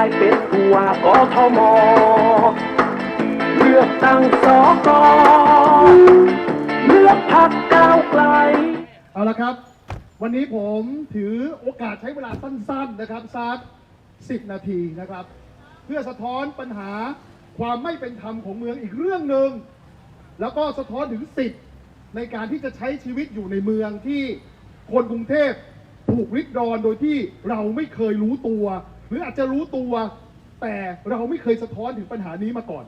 ได้เป็นผู้ว่ากทมเลือกตั้งสกเลือกพักก้าวไกล เอาละครับ วันนี้ผมถือโอกาสใช้เวลาสั้นๆนะครับสัก10นาทีนะครับ เพื่อสะท้อนปัญหาความไม่เป็นธรรมของเมืองอีกเรื่องหนึ่งแล้วก็สะท้อนถึงสิทธิ์ในการที่จะใช้ชีวิตอยู่ในเมืองที่คนกรุงเทพถูกริดรอนโดยที่เราไม่เคยรู้ตัว หรืออาจจะรู้ตัว แต่เราไม่เคยสะท้อนถึงปัญหานี้มาก่อน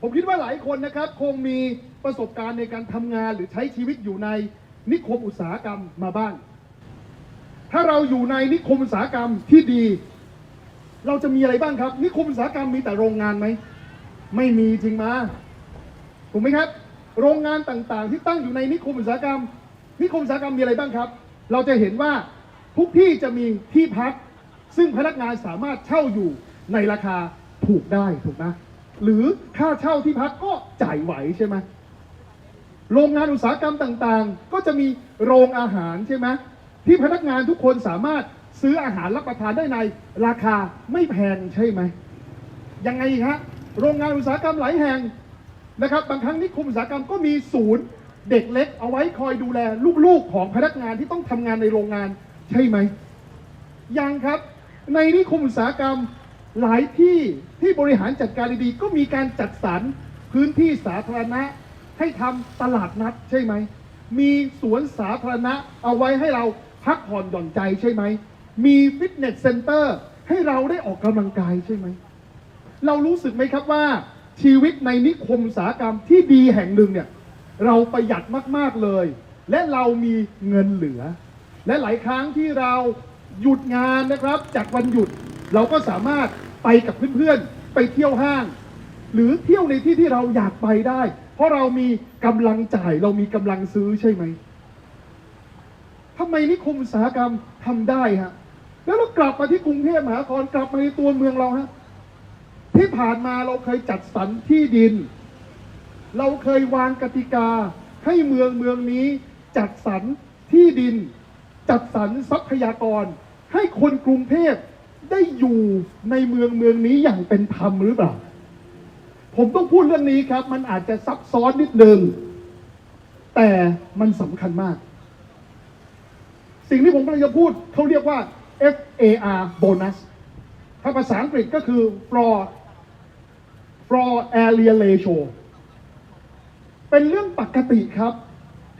ผมคิดว่าหลายคนนะครับ คงมีประสบการณ์ในการทำงานหรือใช้ชีวิตอยู่ในนิคมอุตสาหกรรมมาบ้าง ถ้าเราอยู่ในนิคมอุตสาหกรรมที่ดี เราจะมีอะไรบ้างครับ นิคมอุตสาหกรรมมีแต่โรงงานไหมไม่มีจริงมาถูกไหมครับ โรงงานต่างๆ ที่ตั้งอยู่ในนิคมอุตสาหกรรม นิคมอุตสาหกรรมมีอะไรบ้างครับ เราจะเห็นว่าทุกที่จะมีที่พัก ซึ่งพนักงานสามารถเช่าอยู่ในราคาถูกได้ถูกนะหรือค่าเช่าที่พักก็จ่ายไหวใช่ไหมโรงงานอุตสาหกรรมต่างๆ ก็จะมีโรงอาหารใช่ไหมที่พนักงานทุกคนสามารถซื้ออาหารรับประทานได้ในราคาไม่แพงใช่ไหมยังไงฮะโรงงานอุตสาหกรรมหลายแห่งนะครับ บางครั้งนิคมอุตสาหกรรมก็มีศูนย์เด็กเล็กเอาไว้คอยดูแลลูกๆของพนักงานที่ต้องทำงานในโรงงานใช่ไหมยังครับ ในนิคมอุตสาหกรรมหลายที่ที่บริหารจัดการดีๆก็มีการจัดสรรพื้นที่สาธารณะให้ทำตลาดนัดใช่ไหม มีสวนสาธารณะเอาไว้ให้เราพักผ่อนหย่อนใจใช่ไหม มีฟิตเนสเซ็นเตอร์ให้เราได้ออกกำลังกายใช่ไหม เรารู้สึกไหมครับว่าชีวิตในนิคมอุตสาหกรรมที่ดีแห่งหนึ่งเนี่ยเราประหยัดมากๆเลย และเรามีเงินเหลือ และหลายครั้งที่เรา หยุดงานนะครับจากวันหยุดเราก็สามารถไปกับเพื่อนๆ ไปเที่ยวห้าง หรือเที่ยวในที่ที่เราอยากไปได้ เพราะเรามีกำลังจ่ายเรามีกำลังซื้อใช่ไหมทำไมนิคมอุตสาหกรรมทำได้ฮะแล้วเรากลับมาที่กรุงเทพมหานครกลับมาในตัวเมืองเราฮะที่ผ่านมาเราเคยจัดสรรที่ดิน เราเคยวางกติกาให้เมืองเมืองนี้จัดสรรที่ดิน จัดสรรทรัพยากร ให้คนกรุงเทพได้อยู่ในเมืองเมืองนี้อย่างเป็นธรรมหรือเปล่า ผมต้องพูดเรื่องนี้ครับ มันอาจจะซับซ้อนนิดนึง แต่มันสำคัญมาก สิ่งที่ผมกำลังจะพูดเขาเรียกว่า FAR bonus ถ้าภาษาอังกฤษก็คือ floor floor area ratio เป็นเรื่องปกติครับ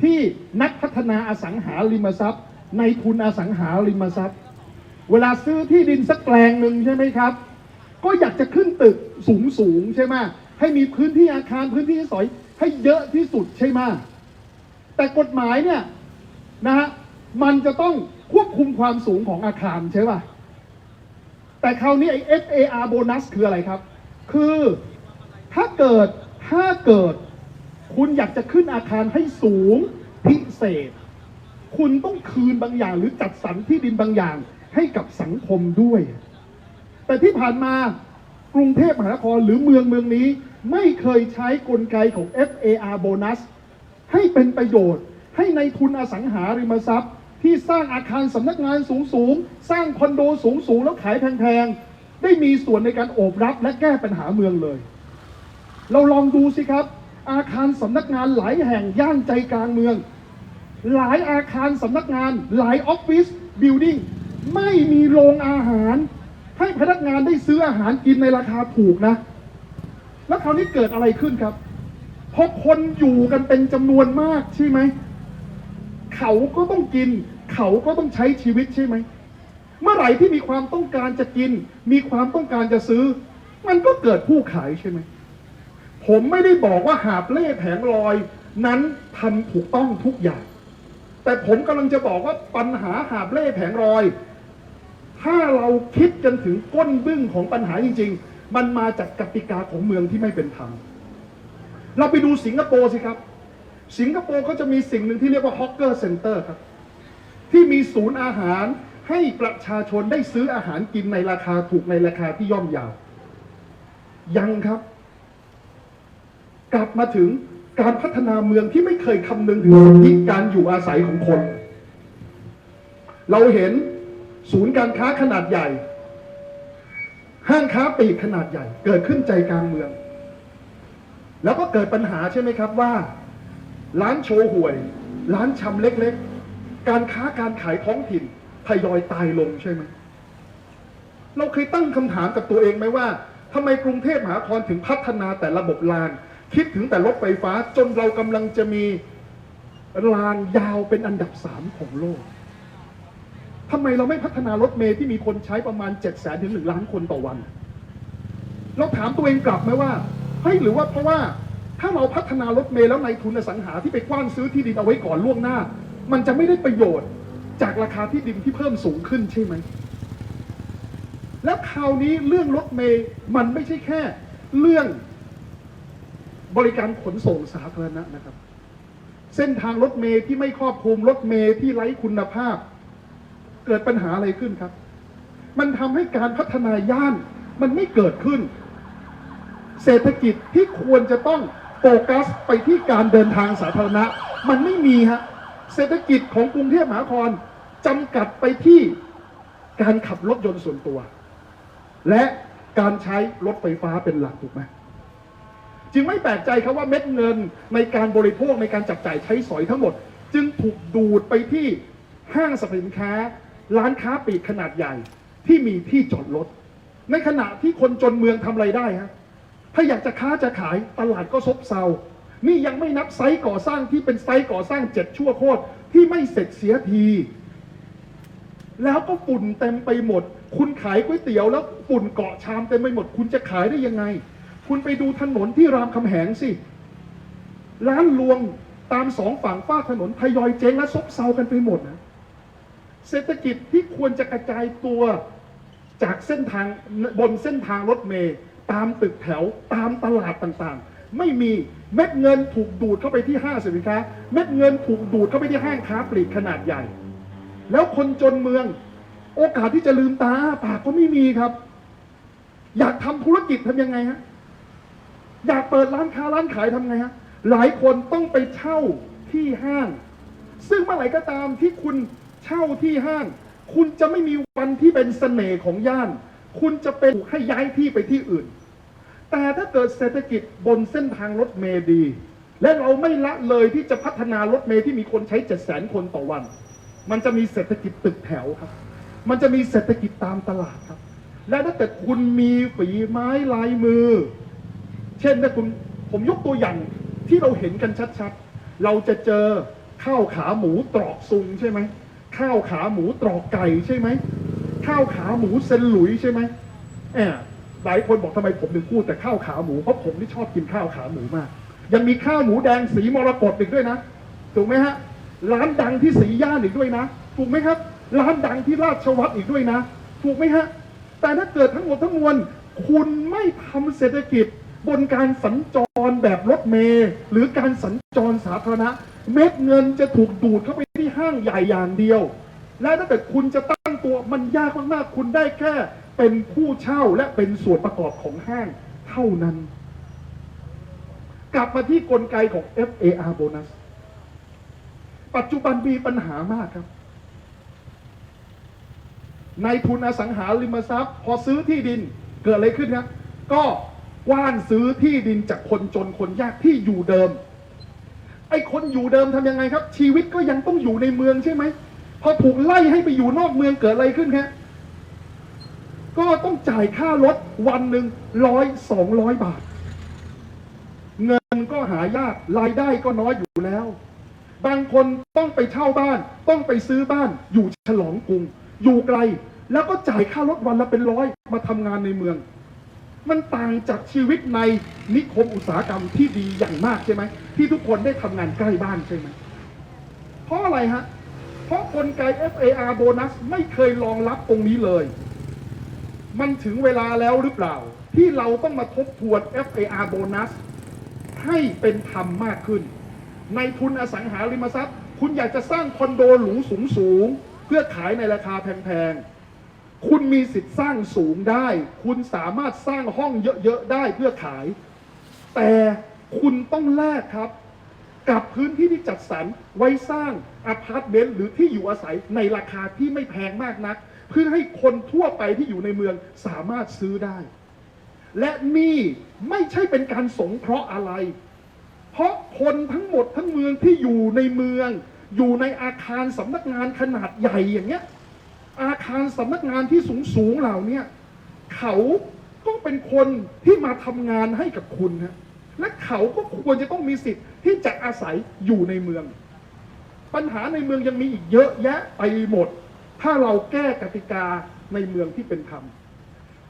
ที่นักพัฒนาอสังหาริมทรัพย์ ในทุนอสังหาริมทรัพย์ เวลาซื้อที่ดินสักแปลงหนึ่งใช่ไหมครับ ก็อยากจะขึ้นตึกสูงสูงๆใช่ไหมให้มีพื้นที่อาคารพื้นที่สอย ให้เยอะที่สุดใช่ไหมแต่กฎหมายเนี่ยนะฮะมันจะต้องควบคุมความสูงของอาคารใช่ป่ะแต่คราวนี้ไอ้ FAR bonus คืออะไรครับ คือถ้าเกิดถ้าเกิด คุณอยากจะขึ้นอาคารให้สูงพิเศษ คุณต้องคืนบางอย่างหรือจัดสรรที่ดินบางอย่าง ให้กับสังคมด้วย แต่ที่ผ่านมากรุงเทพมหานครหรือเมืองเมืองนี้ ไม่เคยใช้กลไกของ FAR bonus ให้เป็นประโยชน์ ให้ในทุนอสังหาริมทรัพย์ ที่สร้างอาคารสำนักงานสูงๆสร้างคอนโดสูงๆแล้วขายแพงๆ ได้มีส่วนในการโอบรับและแก้ปัญหาเมืองเลย เราลองดูสิครับ อาคารสำนักงานหลายแห่งย่านใจกลางเมือง หลายอาคารสำนักงานหลายออฟฟิศบิลดิ่ง ไม่มีโรงอาหาร ให้พนักงานได้ซื้ออาหารกินในราคาถูกนะ แล้วคราวนี้เกิดอะไรขึ้นครับพอคนอยู่กันเป็นจำนวนมากใช่ไหม เขาก็ต้องกิน เขาก็ต้องใช้ชีวิตใช่ไหม เมื่อไหร่ที่มีความต้องการจะกิน มีความต้องการจะซื้อ มันก็เกิดผู้ขายใช่ไหม ผมไม่ได้บอกว่าหาบเล่แผงลอย นั้นทำถูกต้องทุกอย่าง แต่ผมกำลังจะบอกว่าปัญหาหาบเล่แผงลอย ถ้าเราคิดกันถึงก้นบึ้งของปัญหาจริง ๆ มันมาจากกติกาของเมืองที่ไม่เป็นธรรม เราไปดูสิงคโปร์สิครับ สิงคโปร์เขาจะมีสิ่งหนึ่งที่เรียกว่าฮอกเกอร์เซ็นเตอร์ครับ ที่มีศูนย์อาหารให้ประชาชนได้ซื้ออาหารกินในราคาถูกในราคาที่ย่อมยาว ยังครับ กลับมาถึงการพัฒนาเมืองที่ไม่เคยคำนึงถึงสิทธิการอยู่อาศัยของคน เราเห็น ศูนย์การค้าขนาดใหญ่ ห้างค้าปลีกขนาดใหญ่ เกิดขึ้นใจกลางเมือง แล้วก็เกิดปัญหาใช่ไหมครับว่า ร้านโชว์หวย ร้านชำเล็กๆ การค้าการขายท้องถิ่นทยอยตายลงใช่ไหมเราเคยตั้งคำถามกับตัวเองไหมว่าทำไมกรุงเทพมหานครถึงพัฒนาแต่ระบบราง คิดถึงแต่รถไฟฟ้าจนเรากำลังจะมีรางยาวเป็นอันดับสามของโลก ทำไมเราไม่พัฒนารถเมล์ที่มีคนใช้ประมาณ7จ็ดแสนถึงหนึ่งล้านคนต่อวัน เราถามตัวเองกลับไหมว่าเฮ้ยหรือว่าเพราะว่าถ้าเราพัฒนารถเมล์แล้วในายทุนอสังหาที่ไปกว้านซื้อที่ดินเอาไว้ก่อนล่วงหน้า มันจะไม่ได้ประโยชน์จากราคาที่ดินที่เพิ่มสูงขึ้นใช่ไหม แล้วคราวนี้เรื่องรถเมย์มันไม่ใช่แค่ เรื่องบริการขนส่งสาธารณะนะครับ เส้นทางรถเมย์ที่ไม่ครอบคลุมรถเมย์ที่ไร้คุณภาพ เกิดปัญหาอะไรขึ้นครับ มันทำให้การพัฒนาย่านมันไม่เกิดขึ้น เศรษฐกิจที่ควรจะต้องโฟกัสไปที่การเดินทางสาธารณะ มันไม่มีฮะเศรษฐกิจของกรุงเทพมหานครจำกัดไปที่การขับรถยนต์ส่วนตัว และการใช้รถไฟฟ้าเป็นหลักถูกไหมจึงไม่แปลกใจครับว่าเม็ดเงินในการบริโภคในการจับจ่ายใช้สอยทั้งหมด จึงถูกดูดไปที่ห้างสรรพสินค้า ร้านค้าปลีกขนาดใหญ่ที่มีที่จอดรถ ในขณะที่คนจนเมืองทำไรได้ฮะถ้าอยากจะค้าจะขายตลาดก็ซบเซา นี่ยังไม่นับไซต์ก่อสร้างที่เป็นไซต์ก่อสร้างเจ็ดชั่วโคตรที่ไม่เสร็จเสียที แล้วก็ฝุ่นเต็มไปหมด คุณขายก๋วยเตี๋ยวแล้วฝุ่นเกาะชามเต็มไปหมด คุณจะขายได้ยังไง คุณไปดูถนนที่รามคำแหงสิ ร้านรวงตามสองฝั่งฝ้าถนนทยอยเจ๊งและซบเซากันไปหมดนะ เศรษฐกิจที่ควรจะกระจายตัวจากเส้นทางบนเส้นทางรถเมล์ตามตึกแถวตามตลาดต่างๆ ไม่มีเม็ดเงินถูกดูดเข้าไปที่ห้างสินค้าเม็ดเงินถูกดูดเข้าไปที่ห้างค้าปลีกขนาดใหญ่ แล้วคนจนเมือง โอกาสที่จะลืมตาอ้าปากก็ไม่มีครับ อยากทำธุรกิจทำยังไงฮะอยากเปิดร้านค้าร้านขายทำไงฮะหลายคนต้องไปเช่าที่ห้าง ซึ่งเมื่อไหร่ก็ตามที่คุณ เช่าที่ห้าง คุณจะไม่มีวันที่เป็นเสน่ห์ของย่าน คุณจะเป็นให้ย้ายที่ไปที่อื่น แต่ถ้าเกิดเศรษฐกิจบนเส้นทางรถเมล์ดี และเราไม่ละเลยที่จะพัฒนารถเมล์ที่มีคนใช้เจ็ดแสนคนต่อวัน มันจะมีเศรษฐกิจตึกแถวครับ มันจะมีเศรษฐกิจตามตลาดครับ และถ้าเกิดคุณมีฝีไม้ลายมือ เช่นถ้าคุณผมยกตัวอย่างที่เราเห็นกันชัดๆ เราจะเจอข้าวขาหมูตรอกซุงใช่ไหม ข้าวขาหมูตรอกไก่ใช่ไหมข้าวขาหมูเซนหลุยใช่ไหมแอบหลายคนบอกทำไมผมถึงพูดแต่ข้าวขาหมูเพราะผมที่ชอบกินข้าวขาหมูมาก ยังมีข้าวหมูแดงสีมรกตอีกด้วยนะถูกไหมฮะร้านดังที่สีย่านอีกด้วยนะ ถูกไหมครับ ร้านดังที่ราชวัตรอีกด้วยนะ ถูกไหมฮะ แต่ถ้าเกิดทั้งหมดทั้งมวล คุณไม่ทำเศรษฐกิจ บนการสัญจรแบบรถเมล์หรือการสัญจรสาธารณะ เม็ดเงินจะถูกดูดเข้าไป ห้างใหญ่อย่างเดียว และถ้าเกิดคุณจะตั้งตัวมันยากมากๆคุณได้แค่เป็นผู้เช่าและเป็นส่วนประกอบของห้างเท่านั้น กลับมาที่กลไกของ FAR bonus ปัจจุบันมีปัญหามากครับในทุนอสังหาริมทรัพย์ พอซื้อที่ดินเกิดอะไรขึ้นครับก็กว้านซื้อที่ดินจากคนจนคนยากที่อยู่เดิม ไอ้คนอยู่เดิมทำยังไงครับ ชีวิตก็ยังต้องอยู่ในเมืองใช่ไหมพอถูกไล่ให้ไปอยู่นอกเมืองเกิดอะไรขึ้นครับก็ต้องจ่ายค่ารถวันหนึ่งร้อยสองร้อยบาท เงินก็หายากรายได้ก็น้อยอยู่แล้ว บางคนต้องไปเช่าบ้าน ต้องไปซื้อบ้าน อยู่ฉลองกรุง อยู่ไกล แล้วก็จ่ายค่ารถวันละเป็นร้อยมาทำงานในเมือง มันต่างจากชีวิตในนิคมอุตสาหกรรมที่ดีอย่างมากใช่ไหมที่ทุกคนได้ทำงานใกล้บ้านใช่ไหมเพราะอะไรฮะ เพราะกลไก FAR โบนัสไม่เคยรองรับตรงนี้เลย มันถึงเวลาแล้วหรือเปล่า ที่เราต้องมาทบทวน FAR โบนัสให้เป็นธรรมมากขึ้น ในทุนอสังหาริมทรัพย์ คุณอยากจะสร้างคอนโดหรูสูงสูงๆเพื่อขายในราคาแพงๆ คุณมีสิทธิ์สร้างสูงได้ คุณสามารถสร้างห้องเยอะๆได้เพื่อขาย แต่คุณต้องแลกครับ กับพื้นที่ที่จัดสรรไว้สร้างอพาร์ตเมนต์หรือที่อยู่อาศัยในราคาที่ไม่แพงมากนัก เพื่อให้คนทั่วไปที่อยู่ในเมืองสามารถซื้อได้ และนี่ไม่ใช่เป็นการสงเคราะห์อะไร เพราะคนทั้งหมดทั้งเมืองที่อยู่ในเมือง อยู่ในอาคารสำนักงานขนาดใหญ่อย่างเงี้ย อาคารสำนักงานที่สูงสูงๆเหล่านี้เขาก็เป็นคนที่มาทำงานให้กับคุณฮะและเขาก็ควรจะต้องมีสิทธิ์ที่จะอาศัยอยู่ในเมือง ปัญหาในเมืองยังมีอีกเยอะแยะไปหมด ถ้าเราแก้กติกาในเมืองที่เป็นธรรม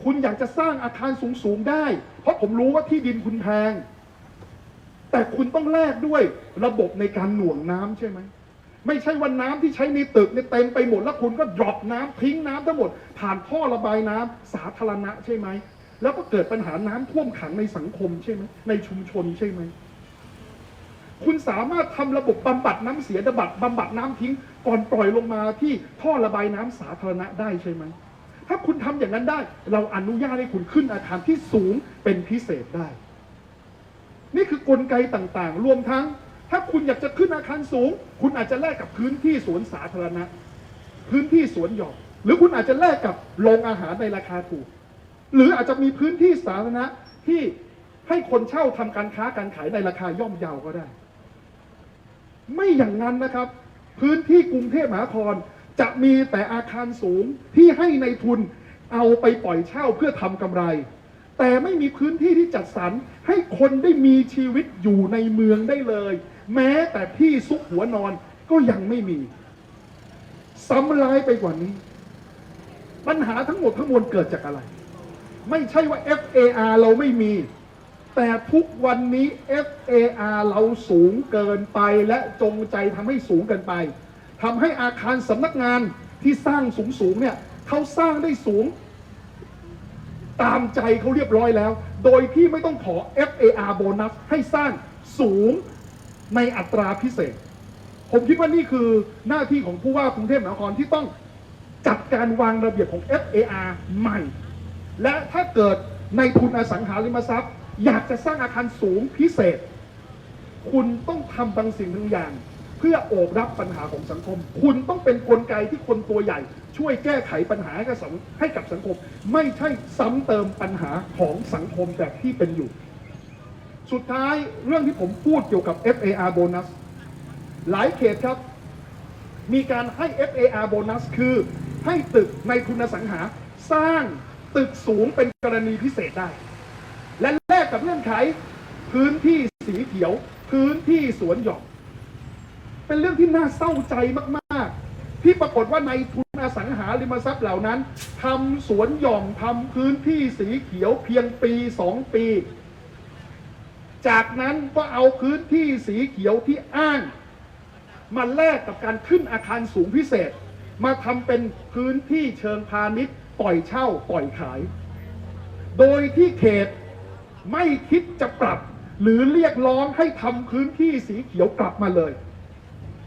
คุณอยากจะสร้างอาคารสูงๆได้ เพราะผมรู้ว่าที่ดินคุณแพง แต่คุณต้องแลกด้วยระบบในการหน่วงน้ำใช่ไหม ไม่ใช่ว่าน้ำที่ใช้ในตึกเนี่ยเต็มไปหมดแล้วคุณก็ดรอปน้ำทิ้งน้ำทั้งหมด ผ่านท่อระบายน้ำสาธารณะใช่ไหม แล้วก็เกิดปัญหาน้ำท่วมขังในสังคมใช่ไหมในชุมชนใช่ไหมคุณสามารถทำระบบบำบัดน้ำเสียบำบัดบำบัดน้ำทิ้ง ก่อนปล่อยลงมาที่ท่อระบายน้ำสาธารณะได้ใช่ไหม ถ้าคุณทำอย่างนั้นได้ เราอนุญาตให้คุณขึ้นอาคารที่สูงเป็นพิเศษได้ นี่คือกลไกต่างๆ รวมทั้ง ถ้าคุณอยากจะขึ้นอาคารสูง คุณอาจจะแลกกับพื้นที่สวนสาธารณะ พื้นที่สวนหย่อมหรือคุณอาจจะแลกกับโรงอาหารในราคาถูก หรืออาจจะมีพื้นที่สาธารณะที่ให้คนเช่าทำการค้าการขายในราคาย่อมเยาวก็ได้ ไม่อย่างนั้นนะครับ พื้นที่กรุงเทพมหานครจะมีแต่อาคารสูงที่ให้ในทุนเอาไปปล่อยเช่าเพื่อทำกำไร แต่ไม่มีพื้นที่ที่จัดสรรให้คนได้มีชีวิตอยู่ในเมืองได้เลย แม้แต่ที่ซุกหัวนอนก็ยังไม่มี ซ้ำร้ายไปกว่านี้ ปัญหาทั้งหมดทั้งมวลเกิดจากอะไร ไม่ใช่ว่า FAR เราไม่มี แต่ทุกวันนี้ FAR เราสูงเกินไปและจงใจทำให้สูงเกินไปทำให้อาคารสำนักงานที่สร้างสูงสูงๆเนี่ยเขาสร้างได้สูง ตามใจเขาเรียบร้อยแล้ว โดยที่ไม่ต้องขอ FAR โบนัสให้สร้างสูง ในอัตราพิเศษ ผมคิดว่านี่คือหน้าที่ของผู้ว่ากรุงเทพมหานครที่ต้องจัดการวางระเบียบของ FAR ใหม่ และถ้าเกิดในทุนอสังหาริมทรัพย์ อยากจะสร้างอาคารสูงพิเศษ คุณต้องทำบางสิ่งบางอย่าง เพื่อโอบรับปัญหาของสังคม คุณต้องเป็นกลไกที่คนตัวใหญ่ ช่วยแก้ไขปัญหาให้กับสังให้กับสังคม ไม่ใช่ซ้ำเติมปัญหาของสังคมแบบที่เป็นอยู่ สุดท้ายเรื่องที่ผมพูดเกี่ยวกับ FAR โบนัสหลายเขตครับ มีการให้ FAR โบนัสคือให้ตึกในทุนสังหา สร้างตึกสูงเป็นกรณีพิเศษได้ และแลกกับเงื่อนไข พื้นที่สีเขียว พื้นที่สวนหย่อมเป็นเรื่องที่น่าเศร้าใจมากๆ ที่ปรากฏว่าในทุนอสังหาริมทรัพย์เหล่านั้นทำสวนหย่อมทำพื้นที่สีเขียวเพียงปีสองปี จากนั้นก็เอาพื้นที่สีเขียวที่อ้างมาแลกกับการขึ้นอาคารสูงพิเศษ มาทำเป็นพื้นที่เชิงพาณิชย์ปล่อยเช่าปล่อยขาย โดยที่เขตไม่คิดจะปรับ หรือเรียกร้องให้ทำพื้นที่สีเขียวกลับมาเลย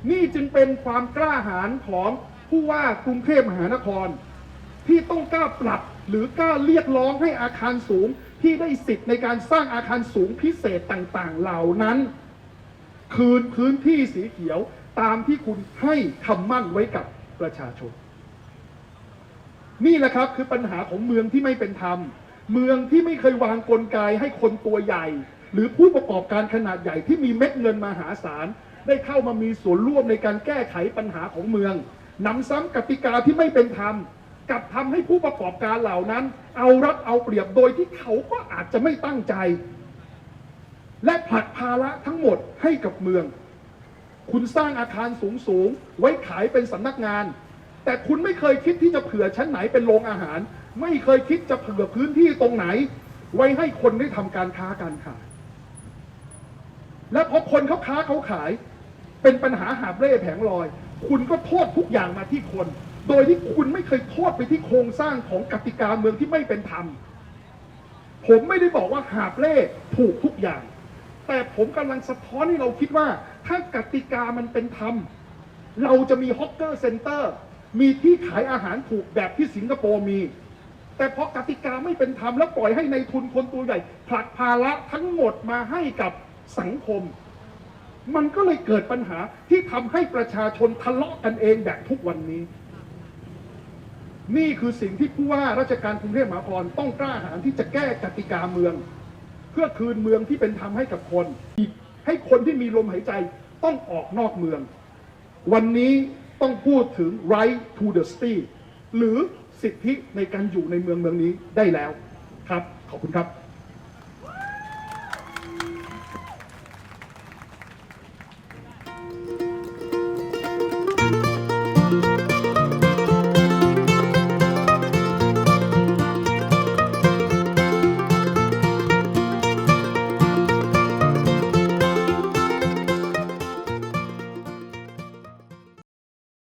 นี่จึงเป็นความกล้าหาญของผู้ว่ากรุงเทพมหานคร ที่ต้องกล้าปรับหรือกล้าเรียกร้องให้อาคารสูง ที่ได้สิทธิ์ในการสร้างอาคารสูงพิเศษต่างๆ เหล่านั้น คืนพื้นที่สีเขียวตามที่คุณให้คำมั่นไว้กับประชาชน นี่แหละครับคือปัญหาของเมืองที่ไม่เป็นธรรม เมืองที่ไม่เคยวางกลไกให้คนตัวใหญ่ หรือผู้ประกอบการขนาดใหญ่ที่มีเม็ดเงินมหาศาล ได้เข้ามามีส่วนร่วมในการแก้ไขปัญหาของเมืองนำซ้ำกติกาที่ไม่เป็นธรรม กลับทำให้ผู้ประกอบการเหล่านั้น เอารัดเอาเปรียบโดยที่เขาก็อาจจะไม่ตั้งใจ และผลักภาระทั้งหมดให้กับเมือง คุณสร้างอาคารสูงสูงๆไว้ขายเป็นสำนักงาน แต่คุณไม่เคยคิดที่จะเผื่อชั้นไหนเป็นโรงอาหาร ไม่เคยคิดจะเผื่อพื้นที่ตรงไหน ไว้ให้คนได้ทำการค้าการขาย และพอคนเขาค้าเขาขาย เป็นปัญหาหาบเร่แผงลอย คุณก็โทษทุกอย่างมาที่คน โดยที่คุณไม่เคยโทษไปที่โครงสร้างของกติกาเมืองที่ไม่เป็นธรรม ผมไม่ได้บอกว่าหาบเร่ถูกทุกอย่าง แต่ผมกำลังสะท้อนให้เราคิดว่า ถ้ากติกามันเป็นธรรม เราจะมีฮอกเกอร์เซ็นเตอร์ มีที่ขายอาหารถูกแบบที่สิงคโปร์มี แต่เพอกติกาไม่เป็นธรรมแล้วปล่อยให้ในทุนคนตัวใหญ่ผลักภาระทั้งหมดมาให้กับสังคม มันก็เลยเกิดปัญหาที่ทำให้ประชาชนทะเลาะกันเองแบบทุกวันนี้ นี่คือสิ่งที่ผู้ว่าราชการกรุงเทพมหานครต้องกล้าหาญที่จะแก้กติกาเมือง เพื่อคืนเมืองที่เป็นธรรมให้กับคนให้คนที่มีลมหายใจต้องออกนอกเมือง วันนี้ต้องพูดถึง right to the city หรือสิทธิในการอยู่ในเมืองเมืองนี้ได้แล้วครับ ขอบคุณครับ